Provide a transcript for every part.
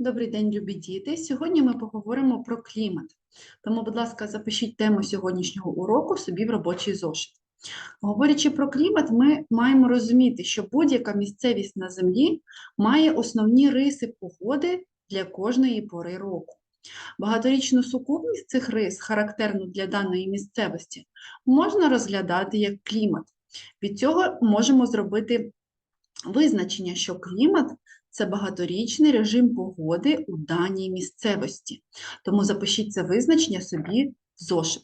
Добрий день, любі діти. Сьогодні ми поговоримо про клімат. Тому, будь ласка, запишіть тему сьогоднішнього уроку собі в робочий зошит. Говорячи про клімат, ми маємо розуміти, що будь-яка місцевість на землі має основні риси погоди для кожної пори року. Багаторічну сукупність цих рис, характерну для даної місцевості, можна розглядати як клімат. Від цього можемо зробити визначення, що клімат це багаторічний режим погоди у даній місцевості. Тому запишіть це визначення собі в зошит.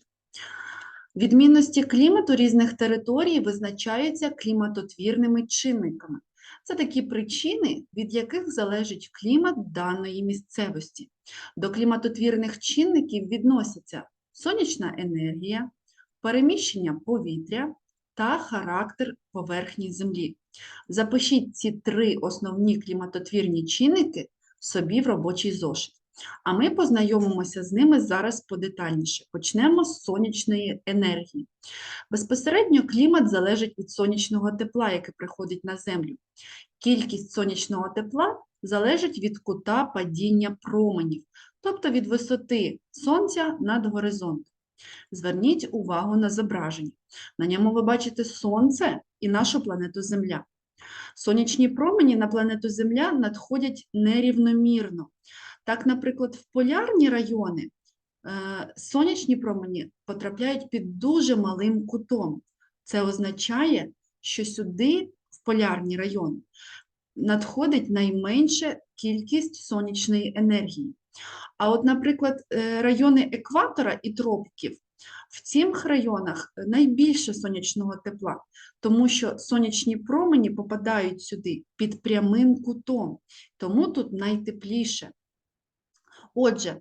Відмінності клімату різних територій визначаються кліматотвірними чинниками. Це такі причини, від яких залежить клімат даної місцевості. До кліматотвірних чинників відносяться сонячна енергія, переміщення повітря та характер поверхні Землі. Запишіть ці три основні кліматотвірні чинники собі в робочий зошит. А ми познайомимося з ними зараз подетальніше. Почнемо з сонячної енергії. Безпосередньо клімат залежить від сонячного тепла, яке приходить на Землю. Кількість сонячного тепла залежить від кута падіння променів, тобто від висоти Сонця над горизонтом. Зверніть увагу на зображення. На ньому ви бачите Сонце і нашу планету Земля. Сонячні промені на планету Земля надходять нерівномірно. Так, наприклад, в полярні райони е, сонячні промені потрапляють під дуже малим кутом. Це означає, що сюди, в полярні райони, надходить найменша кількість сонячної енергії. А от, наприклад, е, райони екватора і тропіків, в цих районах найбільше сонячного тепла, тому що сонячні промені попадають сюди під прямим кутом, тому тут найтепліше. Отже,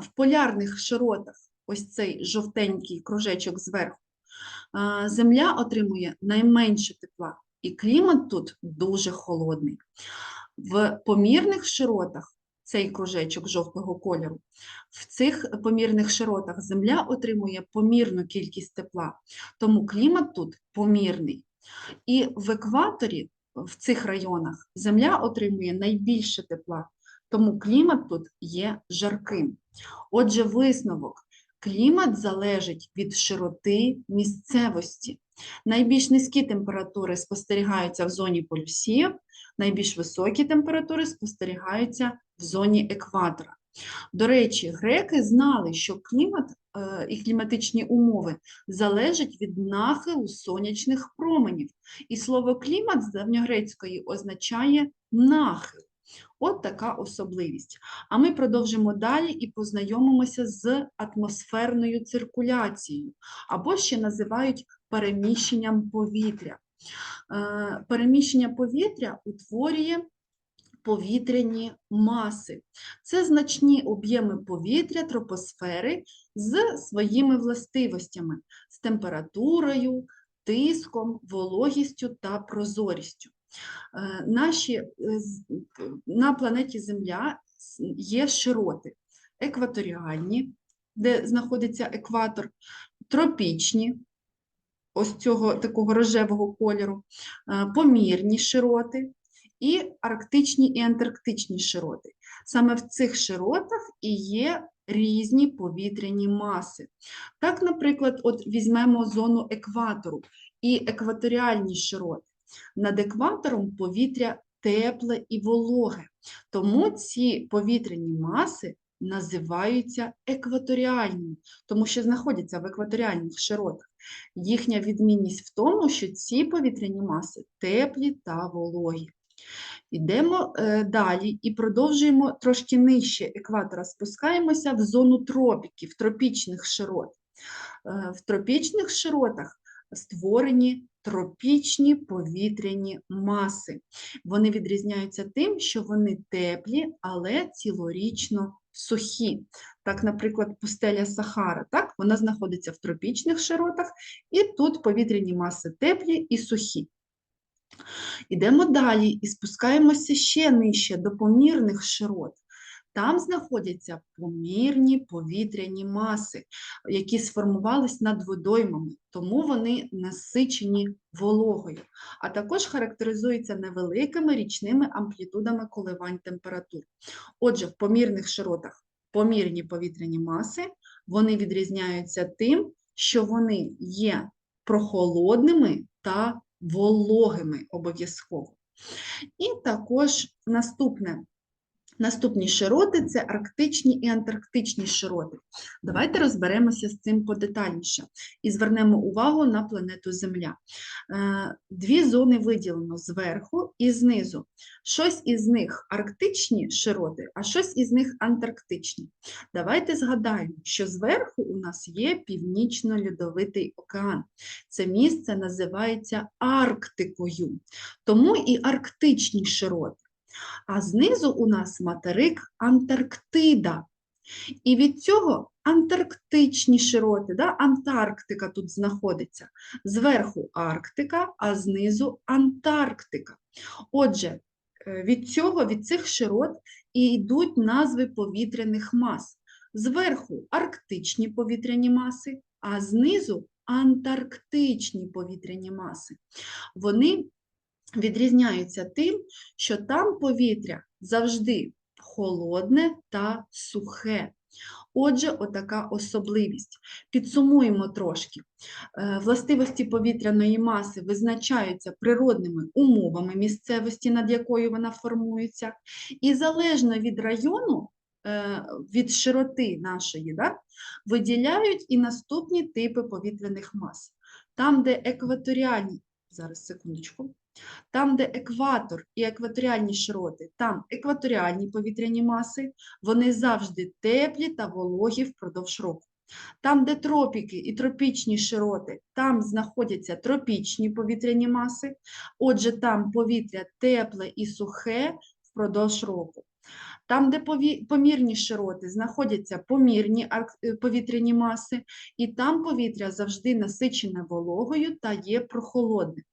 в полярних широтах, ось цей жовтенький кружечок зверху, Земля отримує найменше тепла, і клімат тут дуже холодний. В помірних широтах цей кружечок жовтого кольору. В цих помірних широтах Земля отримує помірну кількість тепла, тому клімат тут помірний. І в екваторі, в цих районах, Земля отримує найбільше тепла, тому клімат тут є жарким. Отже, висновок. Клімат залежить від широти місцевості. Найбільш низькі температури спостерігаються в зоні полюсів, найбільш високі температури спостерігаються в зоні екватора. До речі, греки знали, що клімат е, і кліматичні умови залежать від нахилу сонячних променів. І слово клімат з давньогрецької означає нахил. От така особливість. А ми продовжимо далі і познайомимося з атмосферною циркуляцією, або ще називають переміщенням повітря. Е, переміщення повітря утворює повітряні маси. Це значні об'єми повітря, тропосфери з своїми властивостями, з температурою, тиском, вологістю та прозорістю. Е, наші, е, На планеті Земля є широти екваторіальні, де знаходиться екватор, тропічні, ось цього такого рожевого кольору, е, помірні широти і арктичні і антарктичні широти. Саме в цих широтах і є різні повітряні маси. Так, наприклад, от візьмемо зону екватору і екваторіальні широти. Над екватором повітря тепле і вологе, тому ці повітряні маси називаються екваторіальними, тому що знаходяться в екваторіальних широтах. Їхня відмінність в тому, що ці повітряні маси теплі та вологі. Йдемо е, далі і продовжуємо трошки нижче екватора, спускаємося в зону тропіків, тропічних широт. Е, в тропічних широтах створені тропічні повітряні маси. Вони відрізняються тим, що вони теплі, але цілорічно сухі. Так, наприклад, пустеля Сахара, так, вона знаходиться в тропічних широтах, і тут повітряні маси теплі і сухі. Ідемо далі і спускаємося ще нижче до помірних широт. Там знаходяться помірні повітряні маси, які сформувались над водоймами, тому вони насичені вологою, а також характеризуються невеликими річними амплітудами коливань температур. Отже, в помірних широтах помірні повітряні маси, вони відрізняються тим, що вони є прохолодними та вологими обов'язково. І також наступне. Наступні широти це арктичні і антарктичні широти. Давайте розберемося з цим подетальніше і звернемо увагу на планету Земля. Е, Дві зони виділено зверху і знизу. Щось із них арктичні широти, а щось із них антарктичні. Давайте згадаємо, що зверху у нас є Північно-Льодовитий океан. Це місце називається Арктикою, тому і арктичні широти. А знизу у нас материк Антарктида. І від цього антарктичні широти, да? Антарктика тут знаходиться. Зверху Арктика, а знизу Антарктика. Отже, е, від цього, від цих широт і йдуть назви повітряних мас. Зверху арктичні повітряні маси, а знизу антарктичні повітряні маси. Вони відрізняються тим, що там повітря завжди холодне та сухе. Отже, отака особливість. Підсумуємо трошки. Е, Властивості повітряної маси визначаються природними умовами місцевості, над якою вона формується, і залежно від району, е, від широти нашої, да, виділяють і наступні типи повітряних мас. Там, де екваторіальні, зараз секундочку, там, де екватор і екваторіальні широти, там екваторіальні повітряні маси, вони завжди теплі та вологі впродовж року. Там, де тропіки і тропічні широти, там знаходяться тропічні повітряні маси, отже, там повітря тепле і сухе впродовж року. Там, де помірні широти, знаходяться помірні е, повітряні маси, і там повітря завжди насичене вологою та є прохолодним.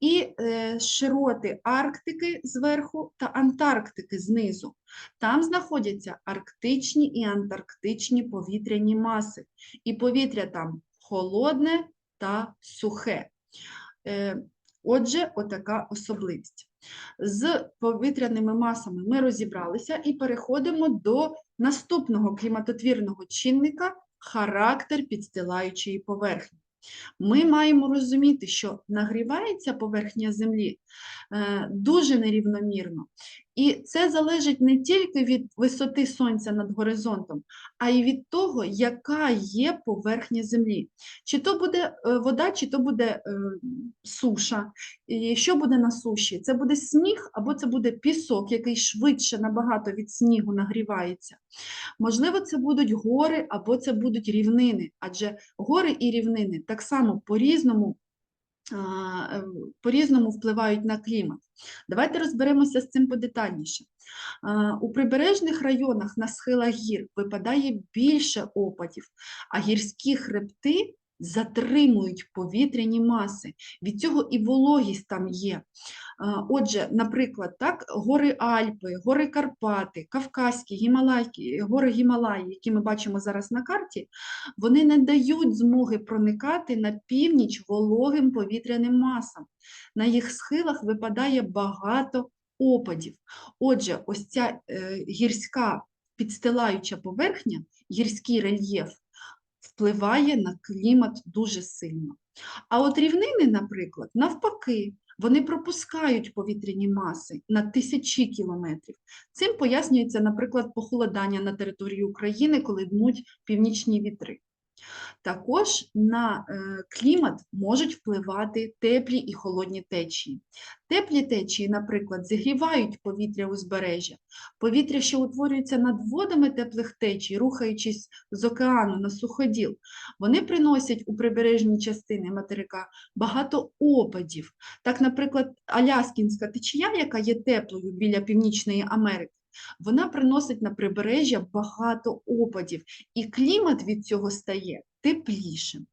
І е, широти Арктики зверху та Антарктики знизу. Там знаходяться арктичні і антарктичні повітряні маси, і повітря там холодне та сухе. Е, Отже, отака особливість. З повітряними масами ми розібралися і переходимо до наступного кліматотвірного чинника характер підстилаючої поверхні. Ми маємо розуміти, що нагрівається поверхня Землі е, дуже нерівномірно. І це залежить не тільки від висоти сонця над горизонтом, а й від того, яка є поверхня Землі. Чи то буде е, вода, чи то буде е, суша. І що буде на суші? Це буде сніг або це буде пісок, який швидше набагато від снігу нагрівається. Можливо, це будуть гори або це будуть рівнини, адже гори і рівнини так само по-різному а, е, по-різному впливають на клімат. Давайте розберемося з цим подетальніше. У прибережних районах на схилах гір випадає більше опадів, а гірські хребти затримують повітряні маси. Від цього і вологість там є. Отже, наприклад, так, гори Альпи, гори Карпати, Кавказькі, Гімалайки, гори Гімалаї, які ми бачимо зараз на карті, вони не дають змоги проникати на північ вологим повітряним масам. На їх схилах випадає багато опадів. Отже, ось ця е, гірська підстилаюча поверхня, гірський рельєф, впливає на клімат дуже сильно. А от рівнини, наприклад, навпаки, вони пропускають повітряні маси на тисячі кілометрів. Цим пояснюється, наприклад, похолодання на території України, коли дмуть північні вітри. Також на е, клімат можуть впливати теплі і холодні течії. Теплі течії, наприклад, зігрівають повітря узбережжя. Повітря, що утворюється над водами теплих течій, рухаючись з океану на суходіл, вони приносять у прибережні частини материка багато опадів. Так, наприклад, Аляскінська течія, яка є теплою біля Північної Америки, вона приносить на прибережжя багато опадів, і клімат від цього стає теплішим.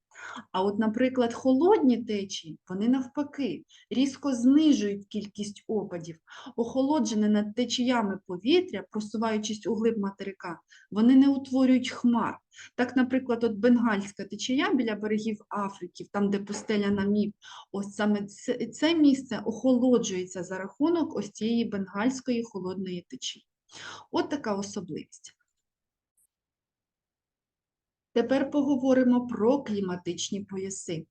А от, наприклад, холодні течії, вони навпаки, різко знижують кількість опадів. Охолоджене над течіями повітря, просуваючись у глиб материка, вони не утворюють хмар. Так, наприклад, от Бенгальська течія біля берегів Африки, там, де пустеля намів, ось саме це місце охолоджується за рахунок ось цієї бенгальської холодної течії. От така особливість. Тепер поговоримо про кліматичні пояси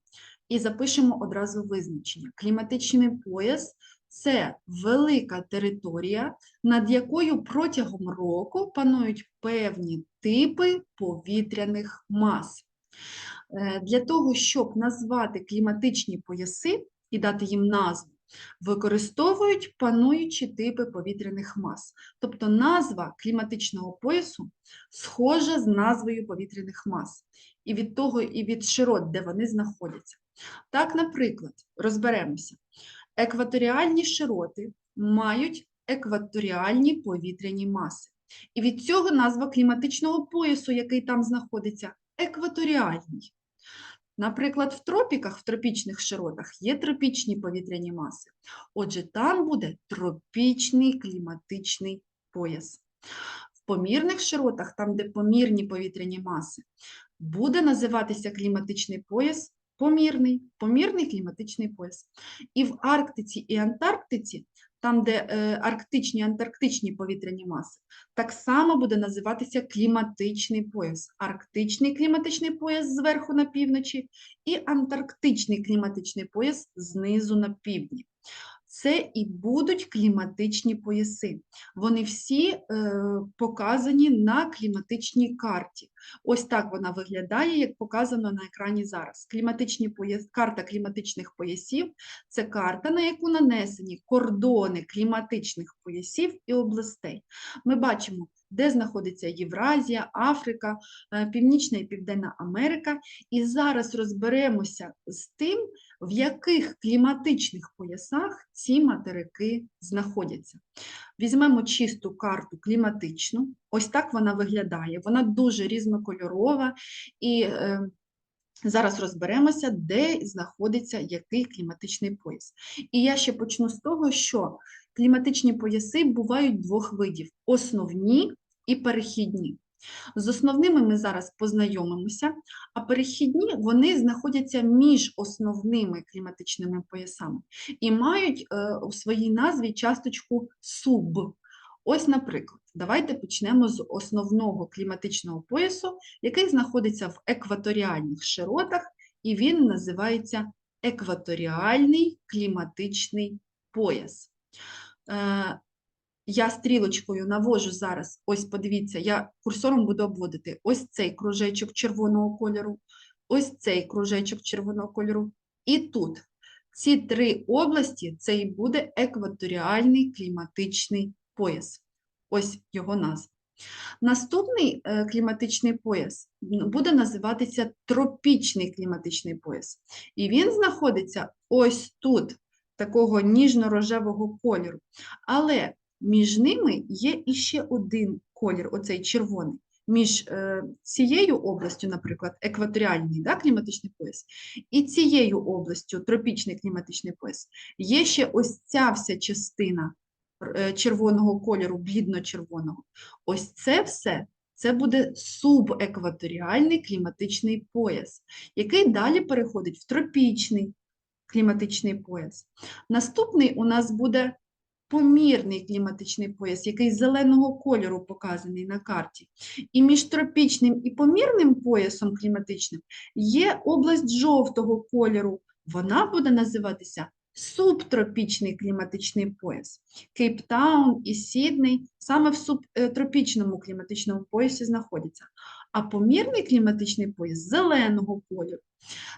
і запишемо одразу визначення. Кліматичний пояс це велика територія, над якою протягом року панують певні типи повітряних мас. Е, Для того, щоб назвати кліматичні пояси і дати їм назву, використовують пануючі типи повітряних мас. Тобто назва кліматичного поясу схожа з назвою повітряних мас і від того, і від широт, де вони знаходяться. Так, наприклад, розберемося. Екваторіальні широти мають екваторіальні повітряні маси. І від цього назва кліматичного поясу, який там знаходиться, екваторіальний. Наприклад, в тропіках, в тропічних широтах є тропічні повітряні маси. Отже, там буде тропічний кліматичний пояс. В помірних широтах, там, де помірні повітряні маси, буде називатися кліматичний пояс помірний, помірний кліматичний пояс. І в Арктиці і Антарктиці, там, де е, арктичні антарктичні повітряні маси, так само буде називатися кліматичний пояс. Арктичний кліматичний пояс зверху на півночі і антарктичний кліматичний пояс знизу на півдні. Це і будуть кліматичні пояси. Вони всі е, показані на кліматичній карті. Ось так вона виглядає, як показано на екрані зараз. Кліматичні пояс... Карта кліматичних поясів це карта, на яку нанесені кордони кліматичних поясів і областей. Ми бачимо, де знаходиться Євразія, Африка, е, Північна і Південна Америка. І зараз розберемося з тим, в яких кліматичних поясах ці материки знаходяться. Візьмемо чисту карту кліматичну, ось так вона виглядає. Вона дуже різнокольорова, і е, зараз розберемося, де знаходиться який кліматичний пояс. І я ще почну з того, що кліматичні пояси бувають двох видів: основні і перехідні. З основними ми зараз познайомимося, а перехідні вони знаходяться між основними кліматичними поясами і мають е, у своїй назві часточку суб. Ось, наприклад, давайте почнемо з основного кліматичного поясу, який знаходиться в екваторіальних широтах, і він називається екваторіальний кліматичний пояс. Я стрілочкою навожу зараз, ось подивіться, я курсором буду обводити ось цей кружечок червоного кольору, ось цей кружечок червоного кольору, і тут. Ці три області це і буде екваторіальний кліматичний пояс. Ось його назва. Наступний е, кліматичний пояс буде називатися тропічний кліматичний пояс. І він знаходиться ось тут, такого ніжно-рожевого кольору. Але між ними є іще один колір, оцей червоний. Між е, цією областю, наприклад, екваторіальний да, кліматичний пояс, і цією областю, тропічний кліматичний пояс, є ще ось ця вся частина е, червоного кольору, блідно-червоного. Ось це все це буде субекваторіальний кліматичний пояс, який далі переходить в тропічний кліматичний пояс. Наступний у нас буде помірний кліматичний пояс, який зеленого кольору показаний на карті. І між тропічним і помірним поясом кліматичним є область жовтого кольору. Вона буде називатися субтропічний кліматичний пояс. Кейптаун і Сідней саме в субтропічному кліматичному поясі знаходяться. А помірний кліматичний пояс зеленого кольору.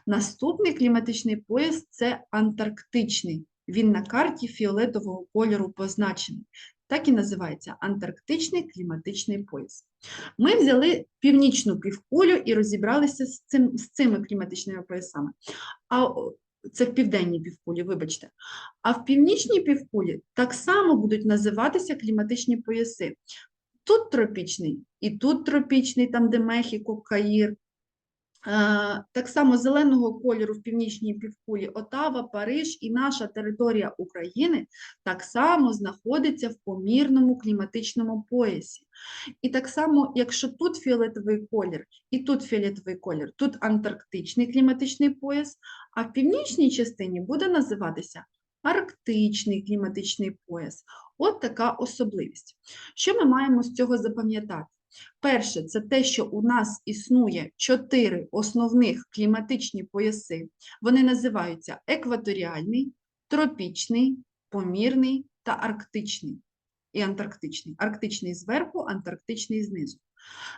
Наступний кліматичний пояс це антарктичний. Він на карті фіолетового кольору позначений. Так і називається Антарктичний кліматичний пояс. Ми взяли північну півкулю і розібралися з, цим, з цими кліматичними поясами. А це в південній півкулі, вибачте. А в північній півкулі так само будуть називатися кліматичні пояси. Тут тропічний і тут тропічний, там де Мехіко, Каїр, Так само зеленого кольору в північній півкулі Отава, Париж і наша територія України так само знаходиться в помірному кліматичному поясі. І так само, якщо тут фіолетовий колір і тут фіолетовий колір, тут антарктичний кліматичний пояс, а в північній частині буде називатися арктичний кліматичний пояс. От така особливість. Що ми маємо з цього запам'ятати? Перше, це те, що у нас існує чотири основних кліматичні пояси. Вони називаються екваторіальний, тропічний, помірний та арктичний. І антарктичний. Арктичний зверху, антарктичний знизу.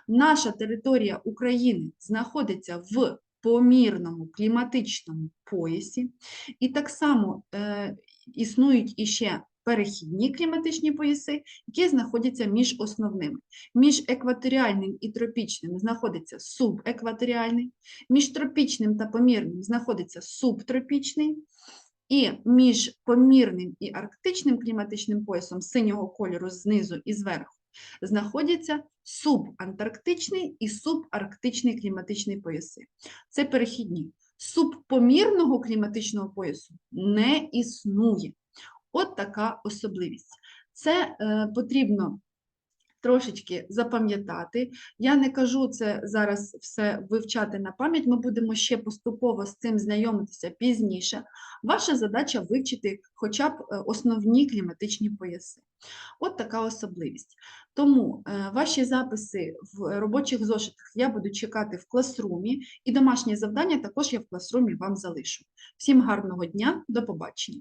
Наша територія України знаходиться в помірному кліматичному поясі, і так само е, існують іще перехідні кліматичні пояси, які знаходяться між основними. Між екваторіальним і тропічним знаходиться субекваторіальний, між тропічним та помірним знаходиться субтропічний, і між помірним і арктичним кліматичним поясом синього кольору знизу і зверху знаходяться субантарктичний і субарктичний кліматичний пояси. Це перехідні. Субпомірного кліматичного поясу не існує. От така особливість. Це е, потрібно трошечки запам'ятати. Я не кажу це зараз все вивчати на пам'ять, ми будемо ще поступово з цим знайомитися пізніше. Ваша задача вивчити хоча б е, основні кліматичні пояси. От така особливість. Тому е, ваші записи в робочих зошитах я буду чекати в класрумі, і домашнє завдання також я в класрумі вам залишу. Всім гарного дня, до побачення!